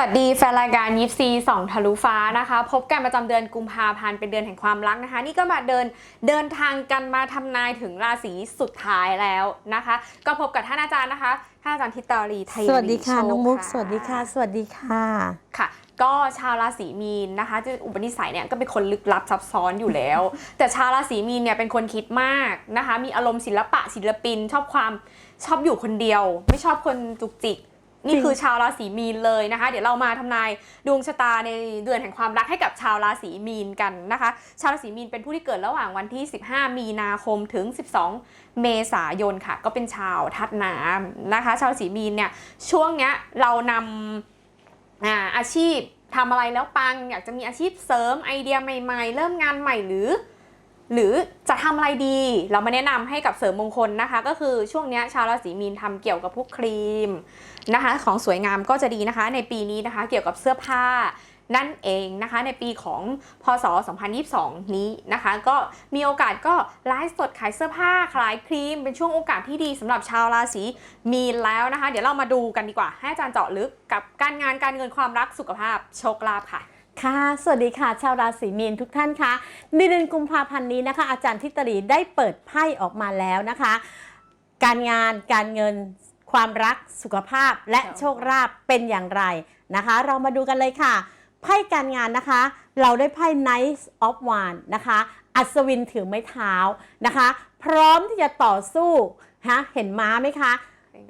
วัสดีแฟนรายการยิปซีสองทะลุฟ้านะคะ พบกันประจำเดือนกุมภาพันธ์เป็นเดือนแห่งความรักนะคะ นี่ก็มาเดินเดินทางกันมาทำนายถึงราศีสุดท้ายแล้วนะคะ ก็พบกับท่านอาจารย์นะคะท่านอาจารย์ทิตารีไทยสวัสดีค่ะโชน้องมุกสวัสดีค่ะ สวัสดีค่ะค่ะ ก็ชาวราศีมีนนะคะจะอุปนิสัยเนี่ยก็เป็นคนลึกลับซับซ้อนอยู่แล้ว แต่ชาวราศีมีนเนี่ยเป็นคนคิดมากนะคะ มีอารมณ์ศิลปะศิลปิน ชอบความชอบอยู่คนเดียว ไม่ชอบคนจุกจิก นี่คือชาวราศีมีนเลยนะคะ เดี๋ยวเรามาทำนายดวงชะตาในเดือนแห่งความรักให้กับชาวราศีมีนกันนะคะ ชาวราศีมีนเป็นผู้ที่เกิดระหว่างวันที่ 15 มีนาคมถึง 12 เมษายนค่ะ ก็เป็นชาวทัดน้ำนะคะ ชาวราศีมีนเนี่ยช่วงเนี้ยเรานำอาอาชีพทำอะไรแล้วปัง อยากจะมีอาชีพเสริมไอเดียใหม่ ๆ เริ่มงานใหม่หรือ หรือจะทำอะไรดี เรามาแนะนำให้กับเสริมมงคลนะคะ ก็คือช่วงนี้ชาวราศีมีนทำเกี่ยวกับพวกครีมนะคะ ของสวยงามก็จะดีนะคะ ในปีนี้นะคะ เกี่ยวกับเสื้อผ้านั่นเองนะคะในปีของพศ 2022 นี้นะคะ ก็มีโอกาสก็ไลฟ์สดขายเสื้อผ้าขายครีม เป็นช่วงโอกาสที่ดีสำหรับชาวราศีมีนแล้วนะคะ เดี๋ยวเรามาดูกันดีกว่า ให้อาจารย์เจาะลึกกับการงานการเงินความรักสุขภาพโชคลาภค่ะ ค่ะ สวัสดีค่ะ ชาวราศีมีนทุกท่านคะในเดือนกุมภาพันธ์นี้นะคะ อาจารย์ทิตรีได้เปิดไพ่ออกมาแล้วนะคะ การงานการเงินความรักสุขภาพและโชคลาภเป็นอย่างไรนะคะ เรามาดูกันเลยค่ะ ไพ่การงานนะคะ เราได้ไพ่ Knight of Wands นะคะ อัศวินถือไม้เท้านะคะ พร้อมที่จะต่อสู้ฮะเห็นม้าไหมคะ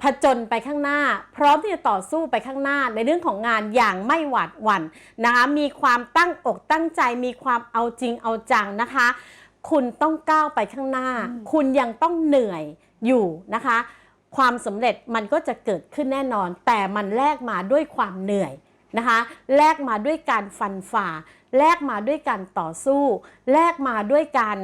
ผจญไปข้างหน้า พร้อมที่จะต่อสู้ไปข้างหน้าในเรื่องของงานอย่างไม่หวาดหวั่นนะคะมีความตั้งอกตั้งใจมีความเอาจริงเอาจังนะคะ คุณต้องก้าวไปข้างหน้า คุณยังต้องเหนื่อยอยู่นะคะ ความสำเร็จมันก็จะเกิดขึ้นแน่นอน แต่มันแลกมาด้วยความเหนื่อยนะคะแลกมาด้วยการฟันฝ่า แลกมาด้วยการต่อสู้ แลกมาด้วยการ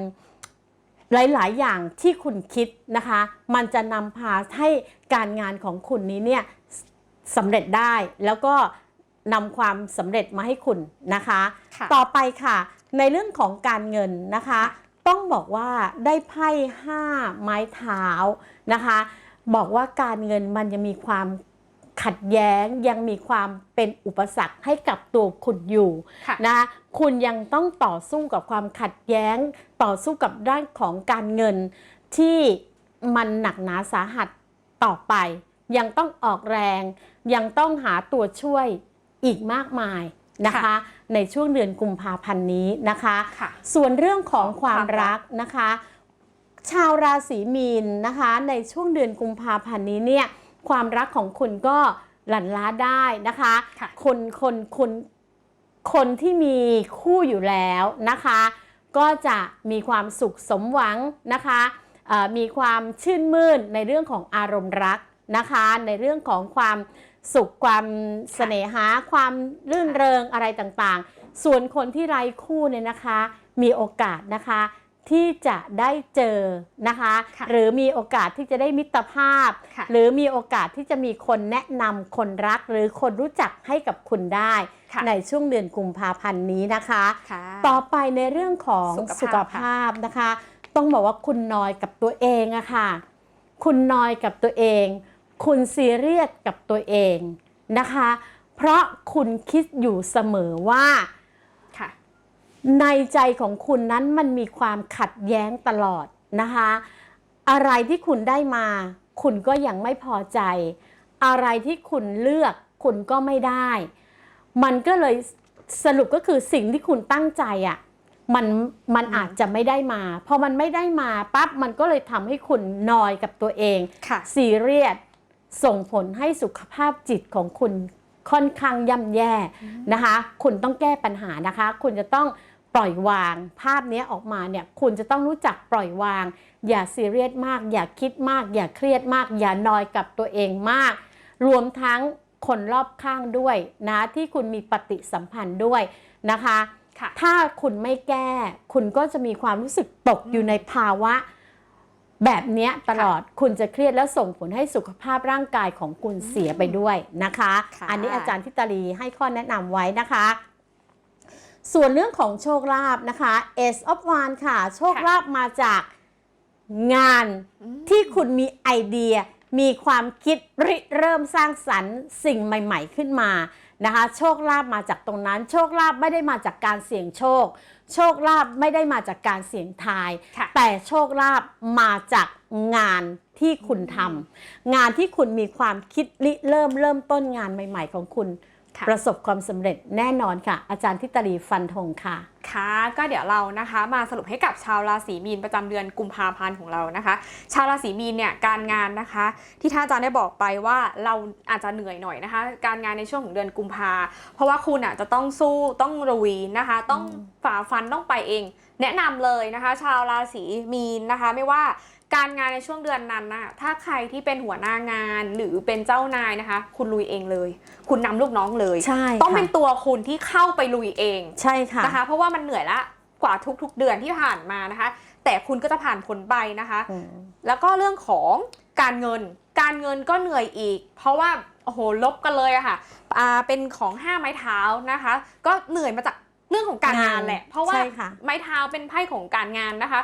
หลายๆ อย่างที่คุณคิดนะคะ มันจะนำพาให้การงานของคุณนี้เนี่ยสสำเร็จได้แล้วก็นำความสำเร็จมาให้คุณนะคะค่ะต่อไปค่ะ ในเรื่องของการเงินนะคะ ต้องบอกว่าได้ไพ่ห้าไม้เท้านะคะ บอกว่าการเงินมันยังมีความ ขัดแย้งยังมีความเป็นอุปสรรคให้กับตัวคุณอยู่ค่ะนะคุณยังต้องต่อสู้กับความขัดแย้ง ต่อสู้กับด้านของการเงินที่มันหนักหนาสาหัสต่อไป ยังต้องออกแรง ยังต้องหาตัวช่วยอีกมากมายนะคะค่ะในช่วงเดือนกุมภาพันธ์นี้นะคะค่ะส่วนเรื่องของความความรัรักกนะคะ ชาวราศีมีนนะคะ ในช่วงเดือนกุมภาพันธ์นี้เนี่ย ความรักของคุณก็หลั่นล้าได้นะคะค่ะคนคนคนคนที่มีคู่อยู่แล้วนะคะ ก็จะมีความสุขสมหวังนะคะเอ่อมีความชื่นมื่นในเรื่องของอารมณ์รักนะคะ ในเรื่องของความสุขความเสน่หา ความรื่นเริงอะไรต่างๆ ส่วนคนที่ไร้คู่เนี่ยนะคะ มีโอกาสนะคะ ที่จะได้เจอนะคะค่ะหรือมีโอกาสที่จะได้มิตรภาพค่ะหรือมีโอกาสที่จะมีคนแนะนำคนรัก หรือคนรู้จักให้กับคุณได้ค่ะในช่วงเดือนกุมภาพันธ์นี้นะคะค่ะต่อไปในเรื่องของสุขภาพสุขภาพนะคะ ต้องบอกว่าคุณนอยกับตัวเองอะค่ะ คุณนอยกับตัวเอง คุณซีเรียสกับตัวเองนะคะ เพราะคุณคิดอยู่เสมอว่าค่ะ ในใจของคุณนั้นมันมีความขัดแย้งตลอดนะคะ อะไรที่คุณได้มา คุณก็ยังไม่พอใจ อะไรที่คุณเลือกคุณก็ไม่ได้ มันก็เลยสรุปก็คือสิ่งที่คุณตั้งใจอะ่ะมันมันอืมอาจจะไม่ได้มา พอมันไม่ได้มาปั๊บมันก็เลยทำให้คุณนอยกับตัวเองค่ะซีเรียสส่งผลให้สุขภาพจิตของคุณค่อนข้างย่ำแย่นะคะ คุณต้องแก้ปัญหานะคะ คุณจะต้อง ปล่อยวาง ภาพนี้ออกมาเนี่ยคุณจะต้องรู้จักปล่อยวาง อย่าซีเรียสมาก อย่าคิดมาก อย่าเครียดมาก อย่านอยกับตัวเองมาก รวมทั้งคนรอบข้างด้วยนะที่คุณมีปฏิสัมพันธ์ด้วยนะคะค่ะถ้าคุณไม่แก้ คุณก็จะมีความรู้สึกตกอยู่ในภาวะแบบเนี้ยตลอดคุณจะเครียดแล้วส่งผลให้สุขภาพร่างกายของคุณเสียไปด้วยนะคะค่ะอันนี้อาจารย์ทิตาลีให้ข้อแนะนำไว้นะคะ ส่วนเรื่องของโชคลาภนะคะ Ace of Wands ค่ะ โชคลาภมาจากงานอืมที่คุณมีไอเดีย มีความคิดริเริ่มสร้างสรรค์สิ่งใหม่ ๆ ขึ้นมานะคะ โชคลาภมาจากตรงนั้น โชคลาภไม่ได้มาจากการเสี่ยงโชค โชคลาภไม่ได้มาจากการเสี่ยงทายค่ะแต่โชคลาภมาจากงานที่คุณทำงานที่คุณมีความคิดริเริ่มเริ่มต้นงานใหม่ ๆ ของคุณค่ะ ประสบความสำเร็จแน่นอนค่ะ อาจารย์ทิตรีฟันธงค่ะค่ะก็เดี๋ยวเรานะคะมาสรุปให้กับชาวราศีมีนประจำเดือนกุมภาพันธ์ของเรานะคะ ชาวราศีมีนเนี่ยการงานนะคะ ที่ท่านอาจารย์ได้บอกไปว่าเราอาจจะเหนื่อยหน่อยนะคะ การงานในช่วงของเดือนกุมภาเพราะว่าคุณอะจะต้องสู้ต้องรุยนะคะ ต้องฝ่าฟันต้องไปเอง แนะนำเลยนะคะ ชาวราศีมีนนะคะไม่ว่า การงานในช่วงเดือนนั้นนะถ้าใครที่เป็นหัวหน้างานหรือเป็นเจ้านายนะคะ คุณลุยเองเลย คุณนำลูกน้องเลย ใช่ ต้องค่ะเป็นตัวคุณที่เข้าไปลุยเอง ใช่ค่ะนะคะ เพราะว่ามันเหนื่อยละกว่าทุกๆเดือนที่ผ่านมานะคะ แต่คุณก็จะผ่านผลไปนะคะอืมแล้วก็เรื่องของการเงิน การเงินก็เหนื่อยอีก เพราะว่าโอ้โหลบกันเลยอะค่ะอ่าเป็นของห้าไม้เท้านะคะ ก็เหนื่อยมาจากเรื่องของการงานแหละ เพราะว่าใช่ค่ะไม้เท้าเป็นไพ่ของการงานนะคะ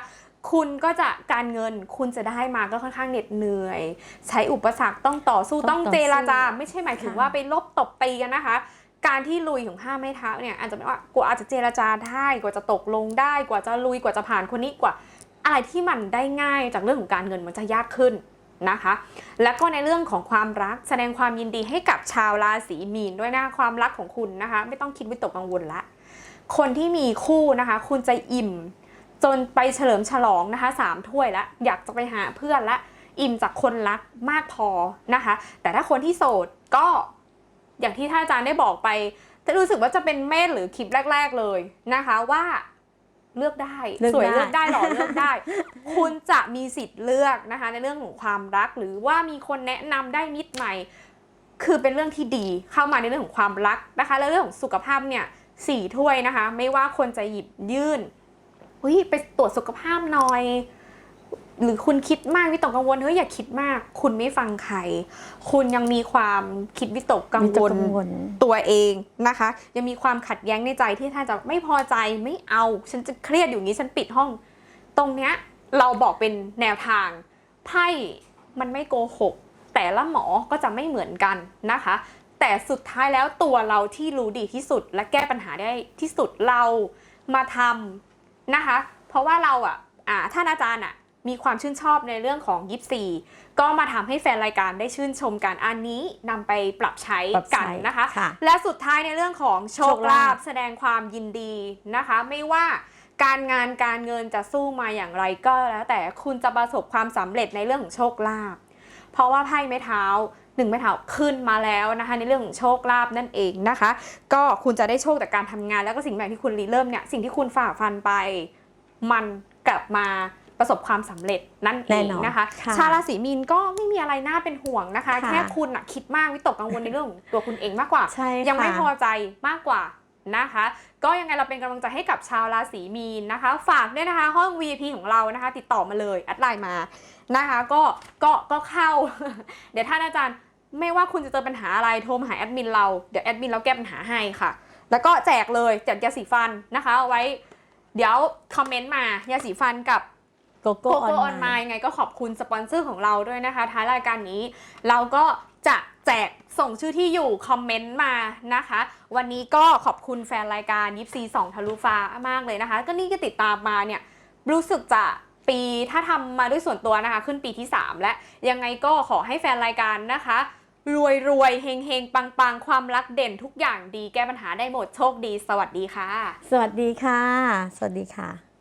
คุณก็จะการเงินคุณจะได้มาก็ค่อนข้างเหน็ดเหนื่อย ใช้อุปสรรคต้องต่อสู้ต้ต้อองงต่อเจรจาสู้ไม่ใช่หมายถึงค่ะว่าไปลบตบตีกันนะคะ การที่ลุยของห้าไม้เท้าเนี่ยอาจจะไม่ว่ากว่าอาจจะเจรจาได้กว่าจะตกลงได้กว่าจะลุยกว่าจะผ่านคนนี้กว่า อะไรที่มันได้ง่ายจากเรื่องของการเงินมันจะยากขึ้นนะคะ แล้วก็ในเรื่องของความรักแสดงความยินดีให้กับชาวราศีมีนด้วยนะความรักของคุณนะคะ ไม่ต้องคิดวิตกกังวลละคนที่มีคู่นะคะ คุณจะอิ่ม จนไปเฉลิมฉลองนะคะสามถ้วยละอยากจะไปหาเพื่อนละอิ่มจากคนรักมากพอนะคะ แต่ถ้าคนที่โสดก็อย่างที่ท่านอาจารย์ได้บอกไปแต่รู้สึกว่าจะเป็นเมธหรือคลิปแรก ๆเลยนะคะว่าเลือกได้เลือกสวยได้เลือกได้หล่อเลือกได้ คุณจะมีสิทธิ์เลือกนะคะ ในเรื่องของความรักหรือว่ามีคนแนะนำได้มิตรใหม่ คือเป็นเรื่องที่ดีเข้ามาในเรื่องของความรักนะคะ แล้วเรื่องของสุขภาพเนี่ยสี่ถ้วยนะคะ ไม่ว่าคนจะหยิบยื่น เฮ้ยไปตรวจสุขภาพหน่อย หรือคุณคิดมากวิตกกังวลเฮ้ยอย่าคิดมาก คุณไม่ฟังใคร คุณยังมีความคิดวิตกกังมีตวลกังวลตัวเองนะคะ ยังมีความขัดแย้งในใจที่ท่านจะไม่พอใจไม่เอา ฉันจะเครียดอยู่นี้ฉันปิดห้อง ตรงเนี้ยเราบอกเป็นแนวทางไพ่มันไม่โกหก แต่ละหมอก็จะไม่เหมือนกันนะคะ แต่สุดท้ายแล้วตัวเราที่รู้ดีที่สุด และแก้ปัญหาได้ที่สุดเรามาทำ นะคะ เพราะว่าเราอะอ่าท่านอาจารย์อะมีความชื่นชอบในเรื่องของยิปซีก็มาทำให้แฟนรายการได้ชื่นชมกันอันนี้นำไปปรับใช้ปรับใช้กันนะคะค่ะและสุดท้ายในเรื่องของโชคโชคลาลาภภแสดงความยินดีนะคะ ไม่ว่าการงานการเงินจะสู้มาอย่างไรก็แล้วแต่คุณจะประสบความสำเร็จในเรื่องของโชคลาภเพราะว่าไพ่ไม้เท้า หนึ่งไม้เท้าขึ้นมาแล้วนะคะในเรื่องของโชคลาภนั่นเองนะคะ ก็คุณจะได้โชคจากการทำงาน แล้วก็สิ่งใหม่ที่คุณรีเริ่มเนี่ยสิ่งที่คุณฝ่าฟันไป มันกลับมาประสบความสำเร็จนั่นเอแน่งนอนนะคะค่ะชาวราศีมีนก็ไม่มีอะไรน่าเป็นห่วงนะคะค่ะแค่คุณอะคิดมากวิตกกังวลในเรื่องของตัวคุณเองมากกว่าใช่ค่ะยังไม่พอใจมากกว่า นะคะ ก็ยังไงเราเป็นกำลังใจให้กับชาวราศีมีนนะคะ ฝากด้วยนะคะห้อง VIP ของเรานะคะ ติดต่อมาเลยแอดไลน์มานะคะก็ก็ก็เข้า เดี๋ยวท่านอาจารย์ไม่ว่าคุณจะเจอปัญหาอะไรโทรมาหาแอดมินเราเดี๋ยวแอดมินเราแก้ปัญหาให้ค่ะ แล้วก็แจกเลยแจกยาสีฟันนะคะเอาไว้ เดี๋ยวคอมเมนต์มายาสีฟันกับ โกโก้โกอโก้อออนนไลไลน์น์ไงก็ขอบคุณสปอนเซอร์ของเราด้วยนะคะท้ายรายการนี้ เราก็จะแจกส่งชื่อที่อยู่คอมเมนต์มานะคะ วันนี้ก็ขอบคุณแฟนรายการยิปซีสองทะลุฟ้ามากเลยนะคะ ก็นี่ก็ติดตามมาเนี่ยรู้สึกจะปีถ้าทำมาด้วยส่วนตัวนะคะ ขึ้นปีที่ 3 และยังไงก็ขอให้แฟนรายการนะคะ รวยรวยเฮงเฮงปังปังความรักเด่นทุกอย่างดีแก้ปัญหาได้หมดโชคดี สวัสดีค่ะ สวัสดีค่ะ สวัสดีค่ะ